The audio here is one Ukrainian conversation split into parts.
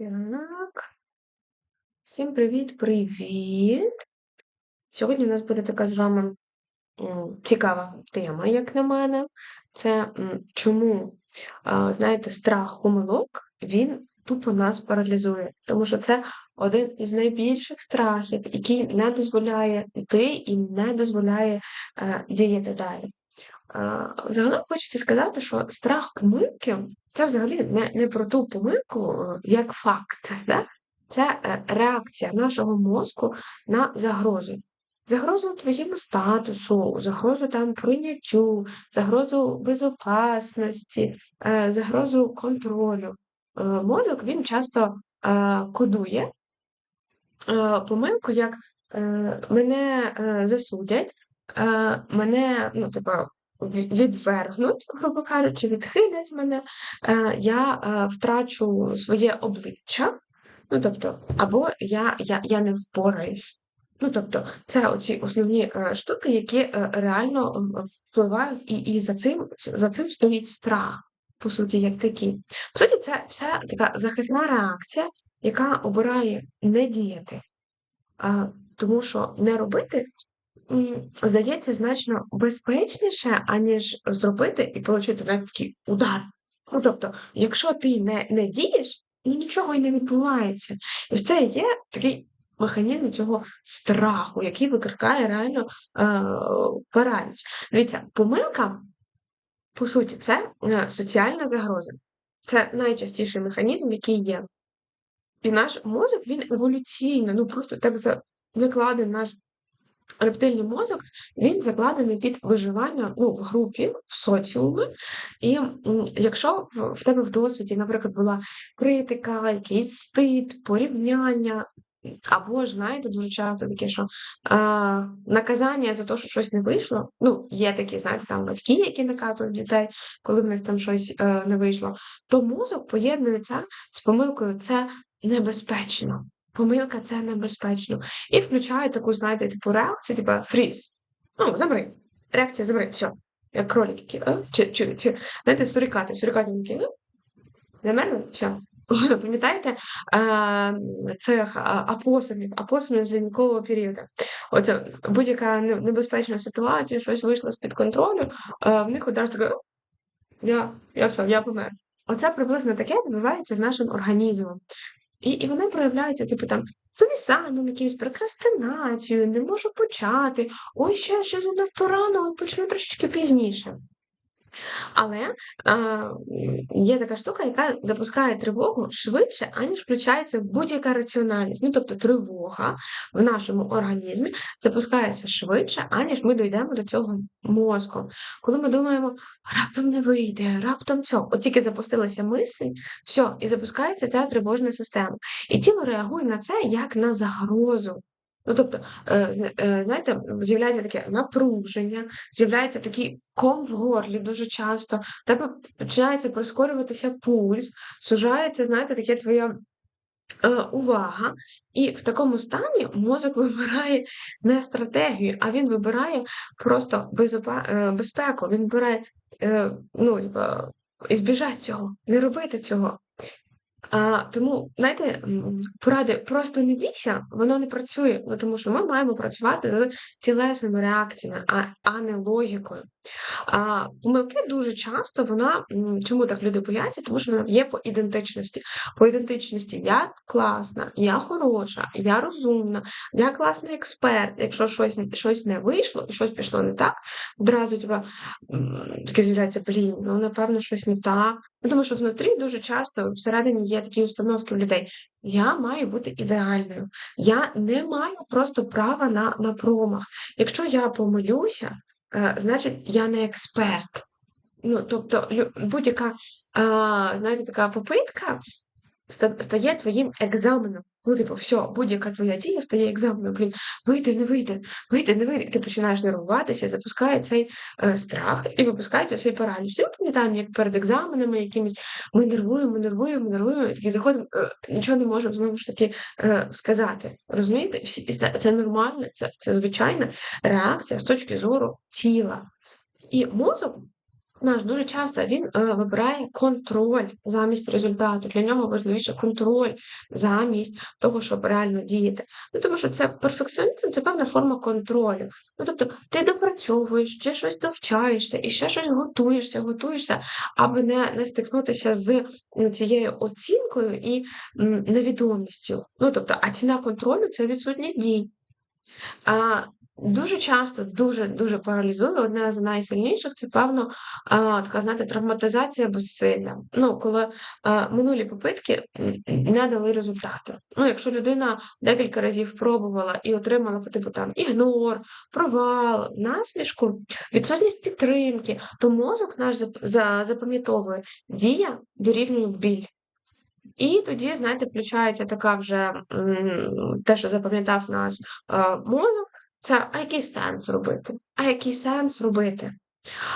Так. Всім привіт-привіт! Сьогодні у нас буде така з вами цікава тема, як на мене. Це чому, знаєте, страх помилок, він тупо нас паралізує. Тому що це один із найбільших страхів, який не дозволяє йти і не дозволяє е, діяти далі. Загалом хочеться сказати, що страх помилки це взагалі не, не про ту помилку е, як факт. Да? Це е, реакція нашого мозку на загрозу. Загрозу твоєму статусу, загрозу там прийняттю, загрозу безопасності, е, загрозу контролю. Мозок він часто кодує помилку, як мене засудять, мене, ну, типу, відвергнуть, грубо кажучи, відхилять мене, е, я е, втрачу своє обличчя, ну, тобто, або я, я, я не впораюсь. Ну, тобто, це оці основні е, штуки, які реально впливають, і, і за цим, за цим стоїть страх, по суті, як такий. По суті, це вся така захисна реакція, яка обирає не діяти. Тому що не робити здається значно безпечніше, аніж зробити і отримати такий удар. Ну, тобто, якщо ти не, не дієш, ну нічого і не відбувається. І це є такий механізм цього страху, який викликає реально е, параліч. Дивіться, помилка, по суті, це е, соціальна загроза. Це найчастіший механізм, який є. І наш мозок, він еволюційно, ну просто так закладений наш рептильний мозок, він закладений під виживання ну, в групі, в соціумі. І якщо в, тебе в досвіді, наприклад, була критика, якийсь стид, порівняння, або ж, знаєте, дуже часто таке, що а, наказання за те, що щось не вийшло. Ну, є такі, знаєте, там батьки, які наказують дітей, коли в них там щось е, не вийшло, то мозок поєднується з помилкою. Це небезпечно. Помилка це небезпечно. І включає таку, знаєте, типу реакцію, типу фріз. Ну, замри. Реакція замри, все. Як кролик які, а? Чи, чи, чи, знаєте, сурикати. Сурикати такі, замерли, все. Пам'ятаєте е, цих апосомів, апосомів з лінькового періоду? Оце будь-яка небезпечна ситуація, щось вийшло з-під контролю, е, в них одразу таке, я, я все, я помер. Оце приблизно таке відбувається з нашим організмом. І, і вони проявляються, типу там зависанням, якимось прокрастинацією, не можу почати, ой, ще, ще занадто рано, почну трошечки пізніше. Але а, є така штука, яка запускає тривогу швидше, аніж включається будь-яка раціональність. Ну, тобто тривога в нашому організмі запускається швидше, аніж ми дійдемо до цього мозку. Коли ми думаємо, раптом не вийде, раптом цього, от тільки запустилася мисль, все, і запускається ця тривожна система. І тіло реагує на це як на загрозу. Ну, тобто, е, е, знаєте, з'являється таке напруження, з'являється такий ком в горлі дуже часто, тебе починається прискорюватися пульс, сужається, знаєте, таке твоя е, увага. І в такому стані мозок вибирає не стратегію, а він вибирає просто безпеку. Він вибирає ну, типа, ізбіжати цього, не робити цього. А, тому, знаєте, поради просто не бійся, воно не працює, тому що ми маємо працювати з тілесними реакціями, а, а не логікою. А помилки дуже часто вона чому так люди бояться? Тому що вона є по ідентичності. По ідентичності я класна, я хороша, я розумна, я класний експерт. Якщо щось, щось не вийшло і щось пішло не так, одразу м, таке з'являється, блін, ну напевно, щось не так. Ну, тому що внутрі дуже часто всередині є такі установки у людей. Я маю бути ідеальною. Я не маю просто права на, на промах. Якщо я помилюся, значить я не експерт. Ну, тобто, будь-яка, а, знаєте, така попитка стає твоїм екзаменом. Ну, типу, все, будь-яка твоя дія стає екзаменом. Блін, вийде, не вийде, вийде, не вийде. І ти починаєш нервуватися, запускає цей е, страх і випускається цей параліч. Всі ми пам'ятаємо, як перед екзаменами якимись ми нервуємо, нервуємо, нервуємо, і такі заходимо, е, нічого не можемо знову ж таки е, сказати. Розумієте? Всі, це нормально, це, це звичайна реакція з точки зору тіла. І мозок наш дуже часто він е, вибирає контроль замість результату. Для нього важливіше контроль замість того, щоб реально діяти. Ну тому що це перфекціонізм, це певна форма контролю. Ну тобто ти допрацьовуєш, ще щось довчаєшся, і ще щось готуєшся, готуєшся, аби не, не стикнутися з цією оцінкою і невідомістю. Ну тобто, а ціна контролю це відсутність дій. А, Дуже часто, дуже дуже паралізує. Одне з найсильніших це певно така знаєте, травматизація безсилля. Ну, коли минулі попитки не дали результату. Ну, якщо людина декілька разів пробувала і отримала по типу там ігнор, провал, насмішку, відсутність підтримки, то мозок наш запам'ятовує дія дорівнює біль. І тоді, знаєте, включається така вже те, що запам'ятав нас мозок, це а який сенс робити? А який сенс робити?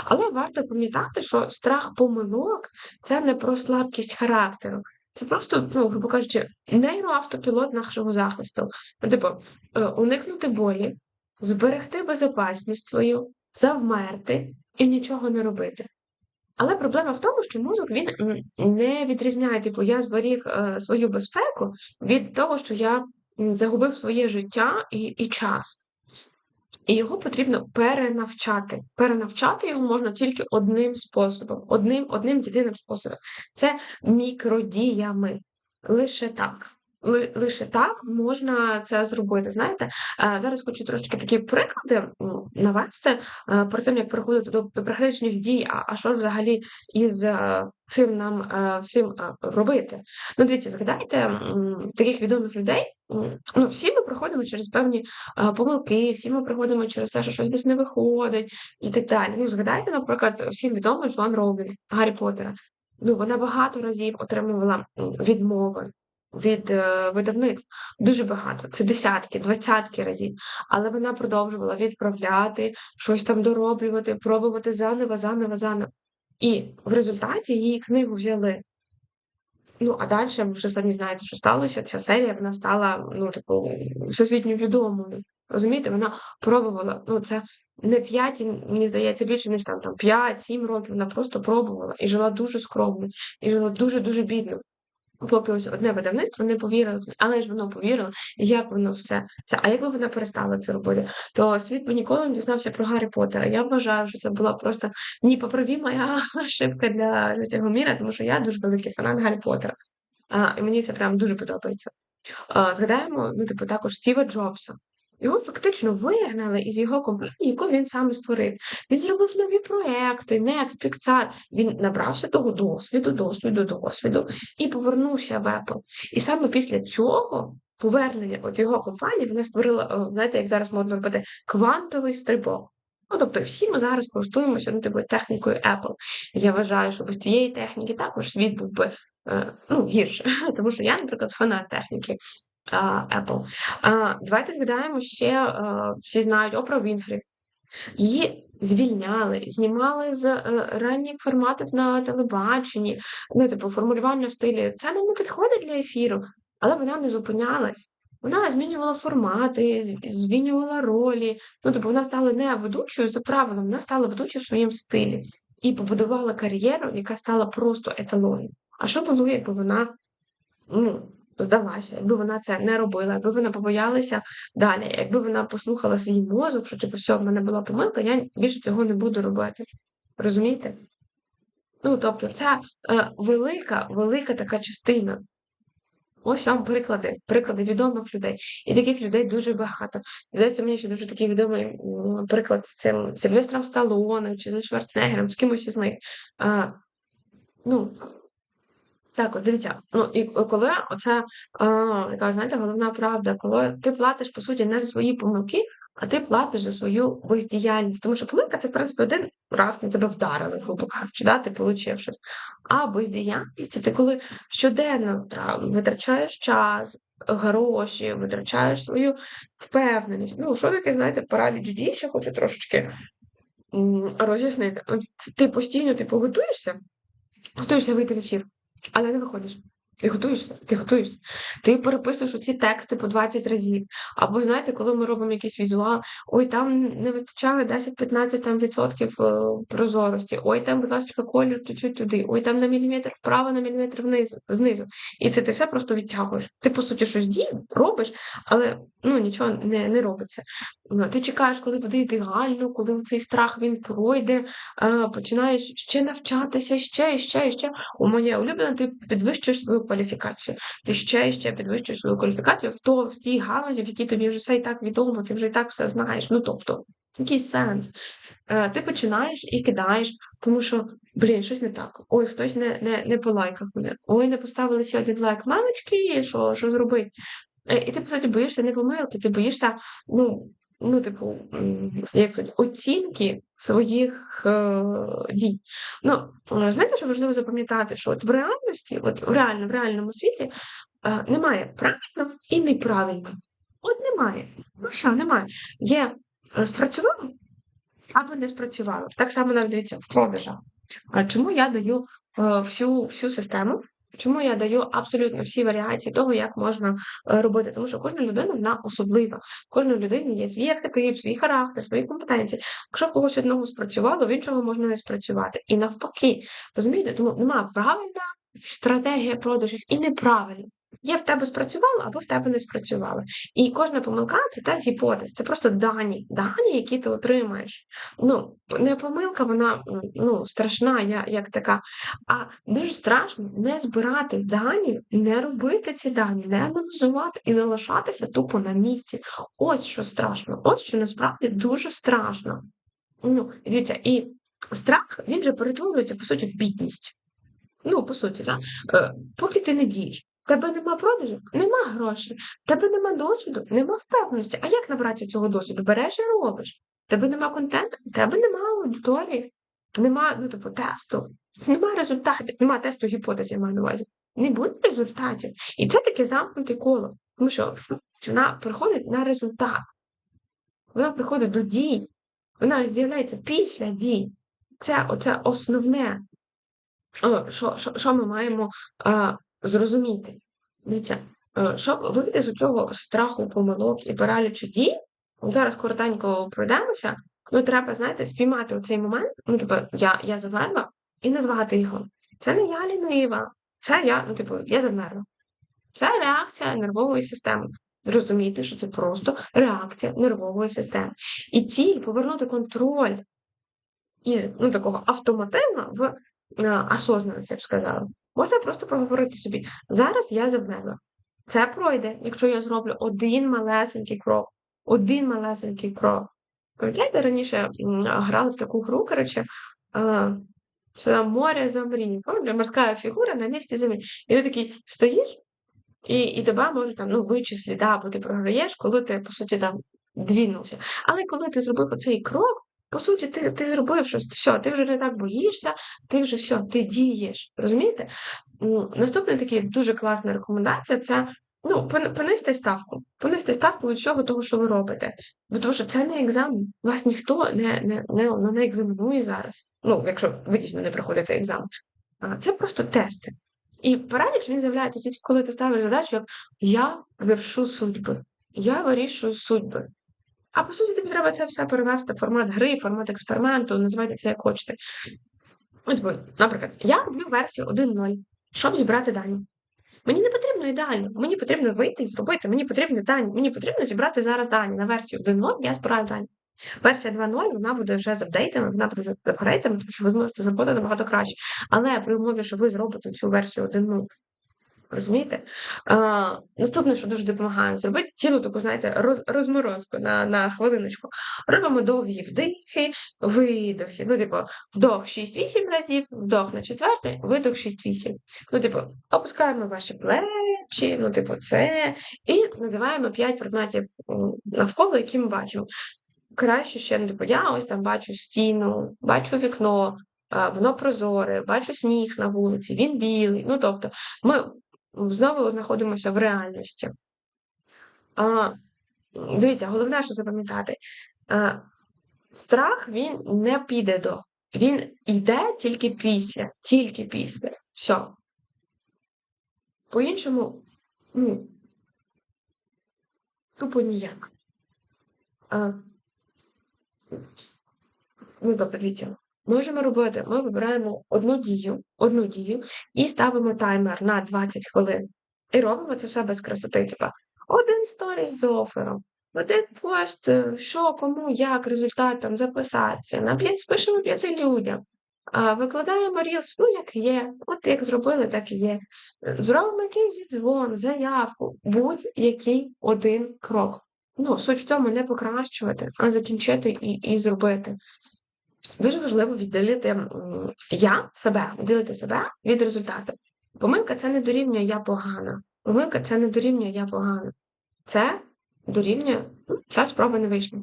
Але варто пам'ятати, що страх помилок це не про слабкість характеру. Це просто, ну, грубо кажучи, нейроавтопілот нашого захисту. Ну, типу, е, уникнути болі, зберегти безпечність свою, завмерти і нічого не робити. Але проблема в тому, що мозок він не відрізняє, типу, я зберіг е, свою безпеку від того, що я загубив своє життя і, і час. І його потрібно перенавчати. Перенавчати його можна тільки одним способом, одним одним єдиним способом. Це мікродіями. Лише так. Лише так можна це зробити. Знаєте, зараз хочу трошки такі приклади навести перед тим, як переходити до практичних дій, а, а що взагалі із е, цим нам е, всім е, робити. Ну, дивіться, згадайте таких відомих людей. Ну, всі ми проходимо через певні помилки, всі ми проходимо через те, що щось десь не виходить і так далі. Ну, згадайте, наприклад, всім відомий Джоан Роулінг, Гаррі Поттера. Ну, вона багато разів отримувала відмови від е, видавництв. Дуже багато. Це десятки, двадцятки разів. Але вона продовжувала відправляти, щось там дороблювати, пробувати заново, заново, заново. І в результаті її книгу взяли. Ну, а далі ви вже самі знаєте, що сталося. Ця серія вона стала ну, типу, всесвітньо відомою. Розумієте, вона пробувала. Ну, це не 5, мені здається, більше ніж там, там 5-7 років. Вона просто пробувала і жила дуже скромно, і жила дуже-дуже бідно. Поки ось одне видавництво не повірило, але ж воно повірило, і як воно все це. А якби вона перестала це робити, то світ би ніколи не дізнався про Гаррі Поттера. Я вважаю, що це була просто непоправіма ошибка для, для цього міра, тому що я дуже великий фанат Гаррі Поттера. А, І мені це прям дуже подобається. А, Згадаємо, ну, типу, також Стіва Джобса. Його фактично вигнали із його компанії, яку він сам створив. Він зробив нові проекти, Next, Pixar. Він набрався того досвіду, досвіду, досвіду і повернувся в Apple. І саме після цього повернення от його компанії вона створила, знаєте, як зараз модно робити, квантовий стрибок. Ну, тобто, всі ми зараз користуємося ну, типу, технікою Apple. Я вважаю, що без цієї техніки також світ був би е, ну, гірше, тому що я, наприклад, фанат техніки. Apple. Давайте згадаємо ще, всі знають Опра Вінфрі. Її звільняли, знімали з е, ранніх форматів на телебаченні, ну, типу, формулювання в стилі. Це нам не підходить для ефіру, але вона не зупинялась. Вона змінювала формати, змінювала ролі. Ну, тобто вона стала не ведучою за правилом, вона стала ведучою в своєму стилі і побудувала кар'єру, яка стала просто еталоном. А що було, якби вона ну, здалася, якби вона це не робила, якби вона побоялася далі, якби вона послухала свій мозок, що типу, все, в мене була помилка, я більше цього не буду робити. Розумієте? Ну, тобто, це е, велика, велика така частина. Ось вам приклади, приклади відомих людей. І таких людей дуже багато. Здається, мені ще дуже такий відомий приклад з цим Сильвестром Сталоне чи з Шварценеггером, з кимось із них. А, ну, так, от дивіться, ну і коли оце а, яка, знаєте, головна правда, коли ти платиш, по суті, не за свої помилки, а ти платиш за свою бездіяльність. Тому що помилка це, в принципі, один раз на тебе вдарили, грубо кажучи, да, ти отримав щось. А бездіяльність це ти коли щоденно витрачаєш час, гроші, витрачаєш свою впевненість. Ну, що таке, знаєте, параліч дій, ще хочу трошечки роз'яснити. Ти постійно типу, готуєшся, готуєшся вийти в ефір але не виходиш. Ти готуєшся, ти готуєшся. Ти переписуєш оці тексти по 20 разів. Або, знаєте, коли ми робимо якийсь візуал, ой, там не вистачає 10-15 там, відсотків е, прозорості, ой, там, будь ласка, колір чуть-чуть туди, ой, там на міліметр вправо, на міліметр вниз, знизу. І це ти все просто відтягуєш. Ти, по суті, щось дій, робиш, але ну, нічого не не робиться. Ти чекаєш, коли буде ідеально, коли цей страх він пройде, починаєш ще навчатися, ще, ще, ще. У моє улюблене, ти підвищуєш свою кваліфікацію. Ти ще ще підвищуєш свою кваліфікацію в то, в тій галузі, в якій тобі вже все і так відомо, ти вже і так все знаєш. Ну тобто, який сенс. Е, Ти починаєш і кидаєш, тому що, блін, щось не так. Ой, хтось не не, не полайкав мене. Ой, не поставили сьогодні лайк. Мамочки, що що зробити? Е, і ти, по суті, боїшся не помилки, ти боїшся, ну, ну, типу, як сказати, оцінки своїх е, дій. Ну, е, знаєте, що важливо запам'ятати, що от в реальності, от в реально, в реальному світі е, немає правильно і неправильно. От немає. Ну що, немає. Є е, спрацювало або не спрацювало. Так само навіть дивіться в продажах. Чому я даю е, всю, всю систему? Чому я даю абсолютно всі варіації того, як можна е, робити? Тому що кожна людина вона особлива. Кожна людина є свій архетип, свій характер, свої компетенції. Якщо в когось одного спрацювало, в іншого можна не спрацювати. І навпаки, розумієте, тому немає правильна стратегія продажів і неправильна. Є в тебе спрацювало або в тебе не спрацювало. І кожна помилка це тест гіпотез, це просто дані, дані, які ти отримаєш. Ну, не помилка, вона ну, страшна, я, як така. А дуже страшно не збирати дані, не робити ці дані, не аналізувати і залишатися тупо на місці. Ось що страшно, ось що насправді дуже страшно. Ну, Дивіться, і страх він же перетворюється, по суті, в бідність. Ну, по суті, так. Е, поки ти не дієш. Тебе нема продажу, нема грошей, тебе нема досвіду, нема впевненості. А як набратися цього досвіду? Береш і робиш. Тебе нема контенту, тебе нема аудиторії, нема ну, типу, тесту, нема результатів, нема тесту гіпотез, я маю на увазі. Не буде результатів. І це таке замкнуте коло. Тому що вона приходить на результат. Вона приходить до дій. Вона з'являється після дій. Це оце основне, що що, що ми маємо а, зрозуміти. Дивіться, е, щоб вийти з цього страху помилок і паралічу дій, зараз коротенько пройдемося, ну треба, знаєте, спіймати оцей момент, ну, типу, я я завмерла, і назвати його. Це не я лінива, це я, ну, типу, я завмерла. Це реакція нервової системи. Зрозуміти, що це просто реакція нервової системи. І ціль повернути контроль із ну, такого автоматизму в осознаність, я б сказала. Можна просто проговорити собі. Зараз я завмерла. Це пройде, якщо я зроблю один малесенький крок. Один малесенький крок. Пам'ятаєте, раніше грали в таку гру, коротше, там море замрій, морська фігура на місці землі. І ти такий стоїш, і і тебе можуть там, ну, вичислити, да, бо ти програєш, коли ти, по суті, там двінувся. Але коли ти зробив оцей крок, по суті, ти ти зробив щось, все, ти вже не так боїшся, ти вже все, ти дієш. Розумієте? Наступна така дуже класна рекомендація це ну, понизьте ставку. Понизьте ставку від всього того, що ви робите. Бо тому що це не екзамен. Вас ніхто не не, не, ну, не екзаменує зараз. Ну, якщо ви дійсно не проходите екзамен. Це просто тести. І параліч він з'являється тільки, коли ти ставиш задачу, як я вершу судьби, я вирішую судьби. А по суті, тобі треба це все перевести в формат гри, формат експерименту, називайте це як хочете. От, наприклад, я роблю версію 1.0, щоб зібрати дані. Мені не потрібно ідеально, мені потрібно вийти і зробити, мені потрібні дані, мені потрібно зібрати зараз дані. На версію 1.0 я збираю дані. Версія 2.0 вона буде вже з апдейтами, вона буде з апгрейтами, тому що ви зможете зробити набагато краще. Але при умові, що ви зробите цю версію 1.0 Розумієте? А, Наступне, що дуже допомагає, зробити цілу таку, знаєте, роз, розморозку на на хвилиночку. Робимо довгі вдихи, видохи. Ну, типу, вдох 6-8 разів, вдох на четвертий, видох 6-8. Ну, типу, опускаємо ваші плечі, ну, типу, це. І називаємо 5 предметів навколо, які ми бачимо. Краще ще, ну, типу, я ось там бачу стіну, бачу вікно. Воно прозоре, бачу сніг на вулиці, він білий. Ну, тобто, ми знову знаходимося в реальності. А, Дивіться, головне, що запам'ятати, страх він не піде до. Він йде тільки після, тільки після. Все. По-іншому, ну, тупо ніяк. А, ну, тобто, можемо робити, ми вибираємо одну дію, одну дію і ставимо таймер на 20 хвилин. І робимо це все без красоти. Типа один сторіс з офером, один пост, е, що, кому, як, результат там записатися, на 5 спишемо п'яти людям. Викладаємо рілс, ну як є, от як зробили, так і є. Зробимо якийсь дзвон, заявку, будь-який один крок. Ну, суть в цьому не покращувати, а закінчити і, і зробити. Дуже важливо відділити я себе, відділити себе від результату. Помилка це не дорівнює я погана. Помилка це не дорівнює я погана. Це дорівнює ну, ця спроба не вийшла.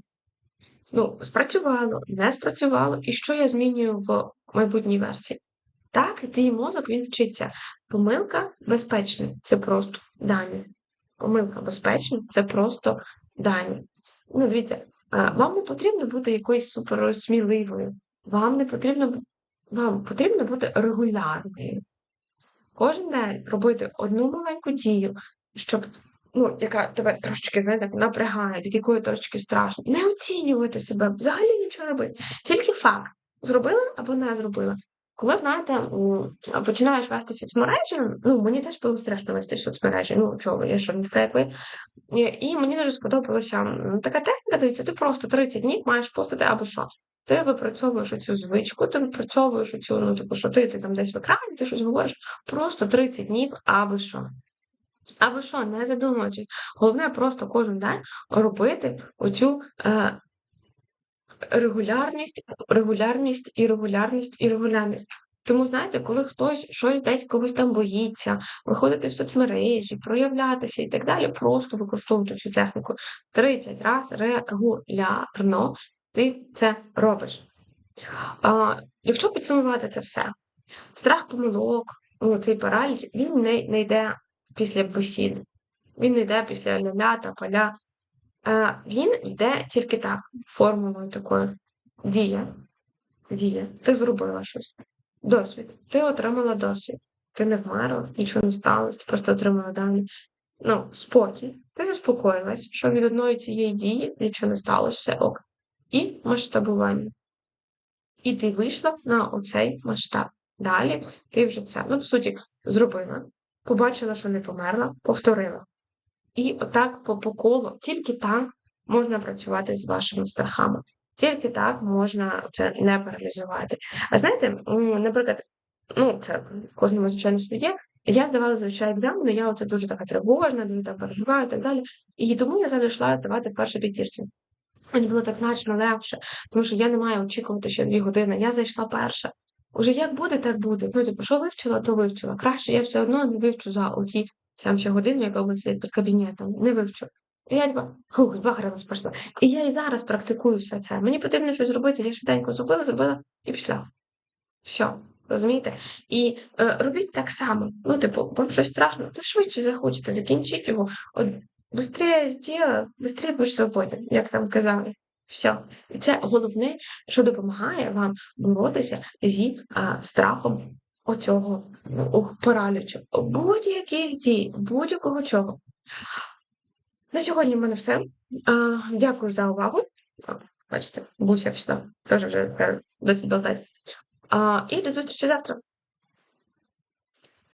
Ну, спрацювало, не спрацювало, і що я змінюю в майбутній версії? Так, і твій мозок він вчиться. Помилка безпечна це просто дані. Помилка безпечна це просто дані. Ну, дивіться, вам не потрібно бути якоюсь суперсміливою. Вам не потрібно вам потрібно бути регулярною. Кожен день робити одну маленьку дію, щоб, ну, яка тебе трошечки, знаєте, напрягає, від якої трошечки страшно. Не оцінювати себе, взагалі нічого робити. Тільки факт: зробила або не зробила. Коли, знаєте, починаєш вести соцмережі, ну, мені теж було страшно вести соцмережі. Ну, чого, я що не така, як ви. І мені дуже сподобалася така техніка, дивіться, ти просто 30 днів маєш постити або що. Ти випрацьовуєш оцю звичку, ти випрацьовуєш оцю, ну, типу, що ти, ти там десь в екрані, ти щось говориш, просто 30 днів або що. Або що, не задумуючись. Головне просто кожен день робити оцю е, регулярність, регулярність і регулярність і регулярність. Тому, знаєте, коли хтось щось десь когось там боїться, виходити в соцмережі, проявлятися і так далі, просто використовувати цю техніку 30 разів регулярно ти це робиш. А, Якщо підсумувати це все, страх помилок, ну, цей параліч, він не, не йде після весіль, він не йде після ля-ля та поля. Він йде тільки так, формулою такою. Дія. Дія. Ти зробила щось. Досвід. Ти отримала досвід. Ти не вмерла, нічого не сталося, ти просто отримала дані. Ну, спокій. Ти заспокоїлась, що від одної цієї дії нічого не сталося, все ок. І масштабування. І ти вийшла на оцей масштаб. Далі ти вже це, ну, по суті, зробила, побачила, що не померла, повторила. І отак по, по колу, тільки так можна працювати з вашими страхами. Тільки так можна це не паралізувати. А знаєте, наприклад, ну, це кожному, звичайно, своє. Я здавала звичайно екзамени, я оце дуже така тривожна, дуже так переживаю і так далі. І тому я завжди йшла здавати перше п'ятірці. Мені було так значно легше, тому що я не маю очікувати ще дві години. Я зайшла перша. Уже як буде, так буде. Ну, типу, що вивчила, то вивчила. Краще я все одно вивчу за оті сам ще годину, яка сидить під кабінетом. Не вивчу. І я фух, бахарилась пішла. І я і зараз практикую все це. Мені потрібно щось зробити, я швиденько зробила, зробила і пішла. Все, розумієте? І е, робіть так само. Ну, типу, вам щось страшно, то швидше захочете, закінчіть його. От Быстрее сделай, быстрее будеш свободен, як там казали. Все. І це головне, що допомагає вам боротися зі а, страхом оцього паралічу. Будь-яких дій, будь-якого чого. На сьогодні в мене все. Дякую за увагу. Бачите, буся пішла. Теж вже досить болтать. І до зустрічі завтра.